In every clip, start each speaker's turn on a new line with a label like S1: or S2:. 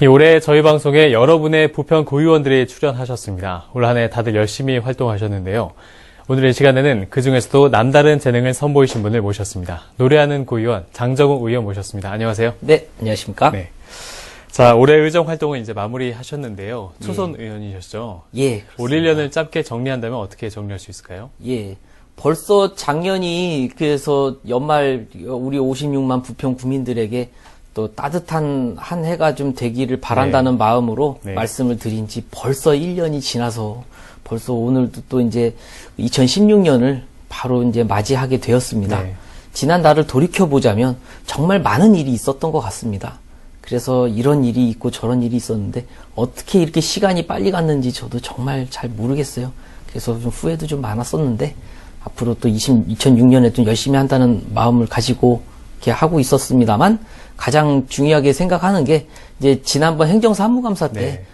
S1: 이 올해 저희 방송에 여러분의 부평 고위원들이 출연하셨습니다. 올 한 해 다들 열심히 활동하셨는데요. 오늘 이 시간에는 그 중에서도 남다른 재능을 선보이신 분을 모셨습니다. 노래하는 고위원 장정우 의원 모셨습니다. 안녕하세요.
S2: 네, 안녕하십니까?
S1: 네. 자, 올해 의정 활동은 이제 마무리 하셨는데요. 초선 의원이셨죠?
S2: 예,
S1: 올 1년을 짧게 정리한다면 어떻게 정리할 수 있을까요?
S2: 예. 벌써 작년이 그래서 연말 우리 56만 부평 구민들에게 또 따뜻한 한 해가 좀 되기를 바란다는 마음으로
S1: 네.
S2: 말씀을 드린 지 벌써 1년이 지나서 벌써 오늘도 또 이제 2016년을 바로 이제 맞이하게 되었습니다.
S1: 네.
S2: 지난 달을 돌이켜 보자면 정말 많은 일이 있었던 것 같습니다. 그래서 이런 일이 있고 저런 일이 있었는데 어떻게 이렇게 시간이 빨리 갔는지 저도 정말 잘 모르겠어요. 그래서 좀 후회도 좀 많았었는데 앞으로 또 20, 2006년에 좀 열심히 한다는 마음을 가지고 이렇게 하고 있었습니다만 가장 중요하게 생각하는 게 이제 지난번 행정사무감사 때
S1: 네.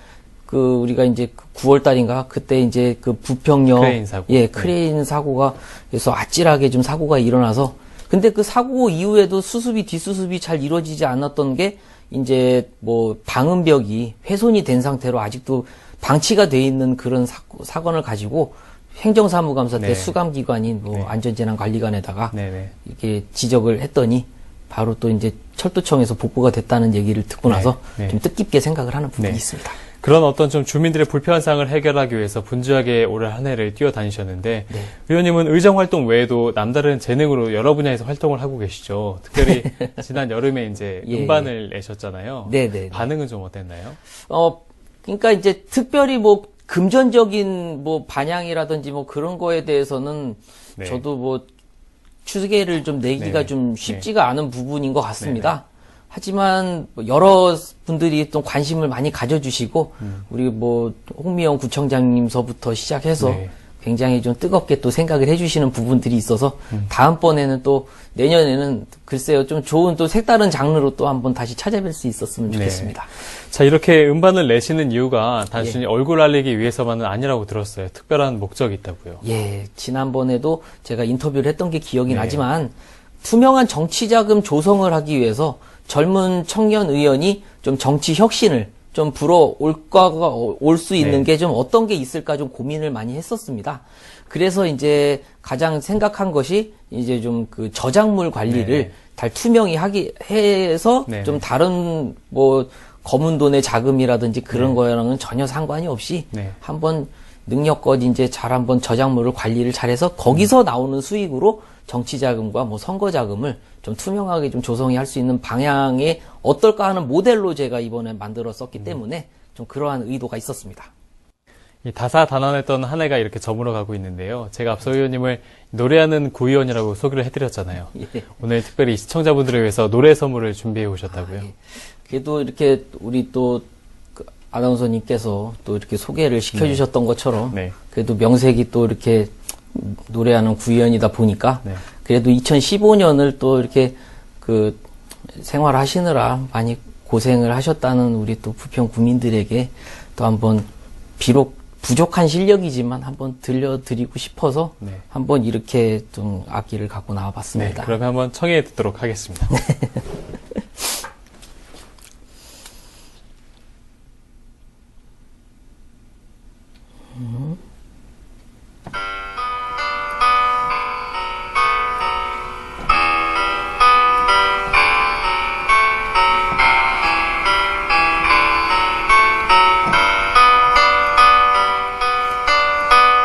S2: 그 우리가 이제 9월 달인가 그때 이제 그 부평역
S1: 크레인 사고.
S2: 예 크레인 사고가 그래서 아찔하게 좀 사고가 일어나서 근데 그 사고 이후에도 수습이 뒷수습이 잘 이루어지지 않았던 게 이제 뭐 방음벽이 훼손이 된 상태로 아직도 방치가 돼 있는 그런 사고, 사건을 가지고 행정사무감사 때
S1: 네.
S2: 수감기관인 뭐
S1: 네.
S2: 안전재난관리관에다가
S1: 네네.
S2: 이렇게 지적을 했더니 바로 또 이제 철도청에서 복구가 됐다는 얘기를 듣고
S1: 네,
S2: 나서
S1: 네.
S2: 좀 뜻깊게 생각을 하는 부분이
S1: 네.
S2: 있습니다.
S1: 그런 어떤 좀 주민들의 불편한 사항을 해결하기 위해서 분주하게 올 한 해를 뛰어다니셨는데
S2: 네.
S1: 의원님은 의정 활동 외에도 남다른 재능으로 여러 분야에서 활동을 하고 계시죠. 특별히 지난 여름에 이제
S2: 예,
S1: 음반을 내셨잖아요.
S2: 네, 네, 네.
S1: 반응은 좀 어땠나요?
S2: 어, 그러니까 이제 특별히 뭐 금전적인 뭐 반향이라든지 뭐 그런 거에 대해서는
S1: 네.
S2: 저도 뭐 추계를 좀 내기가
S1: 네.
S2: 좀 쉽지가 않은 부분인 것 같습니다. 하지만 뭐 여러 분들이 또 관심을 많이 가져주시고
S1: 음.
S2: 우리 뭐 홍미영 구청장님서부터 시작해서
S1: 네.
S2: 굉장히 좀 뜨겁게 또 생각을 해주시는 부분들이 있어서
S1: 음.
S2: 다음번에는 또 내년에는 글쎄요 좀 좋은 또 색다른 장르로 또 한번 다시 찾아뵐 수 있었으면
S1: 네.
S2: 좋겠습니다.
S1: 자, 이렇게 음반을 내시는 이유가 단순히 얼굴 알리기 위해서만은 아니라고 들었어요. 특별한 목적이 있다고요.
S2: 예, 지난번에도 제가 인터뷰를 했던 게 기억이
S1: 네.
S2: 나지만 투명한 정치 자금 조성을 하기 위해서 젊은 청년 의원이 좀 정치 혁신을 좀 불어 올까 올수 있는
S1: 네.
S2: 게좀 어떤 게 있을까 좀 고민을 많이 했었습니다. 그래서 이제 가장 생각한 것이 이제 좀 그 저작물 관리를
S1: 네.
S2: 달 투명히 하기 해서
S1: 네.
S2: 좀 다른 뭐 검은 돈의 자금이라든지 그런 거랑은 전혀 상관이 없이
S1: 네.
S2: 한번 능력껏 이제 잘 한번 저작물을 관리를 잘해서 거기서 나오는 수익으로 정치 자금과 뭐 선거 자금을 좀 투명하게 좀 조성이 할 수 있는 방향에 어떨까 하는 모델로 제가 이번에 만들었었기 때문에 좀 그러한 의도가 있었습니다.
S1: 이 다사다난했던 한 해가 이렇게 저물어 가고 있는데요. 제가 앞서 의원님을 노래하는 구의원이라고 소개를 해드렸잖아요.
S2: 예.
S1: 오늘 특별히 시청자분들을 위해서 노래 선물을 준비해 오셨다고요.
S2: 예. 그래도 이렇게 우리 또그 아나운서님께서 또 이렇게 소개를 시켜주셨던 것처럼
S1: 네.
S2: 그래도 명색이 또 이렇게 노래하는 구의원이다 보니까
S1: 네.
S2: 그래도 2015년을 또 이렇게 그 생활하시느라 많이 고생을 하셨다는 우리 또 부평 구민들에게 또 한번 비록 부족한 실력이지만 한번 들려드리고 싶어서
S1: 네.
S2: 한번 이렇게 좀 악기를 갖고
S1: 네,
S2: 나와봤습니다.
S1: 그러면 한번 청해 듣도록 하겠습니다.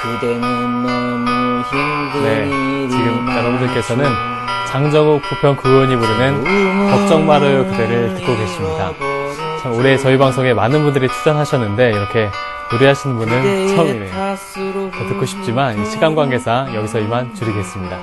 S2: 그대는 너무 힘든
S1: 네, 지금. 여러분들께서는 장정욱 부평 구의원이 부르는 걱정 말아요 그대를 듣고 계십니다. 참 올해 저희 방송에 많은 분들이 출연하셨는데 이렇게 노래하시는 분은 처음이네요. 더 듣고 싶지만 이 시간 관계상 여기서 이만 줄이겠습니다.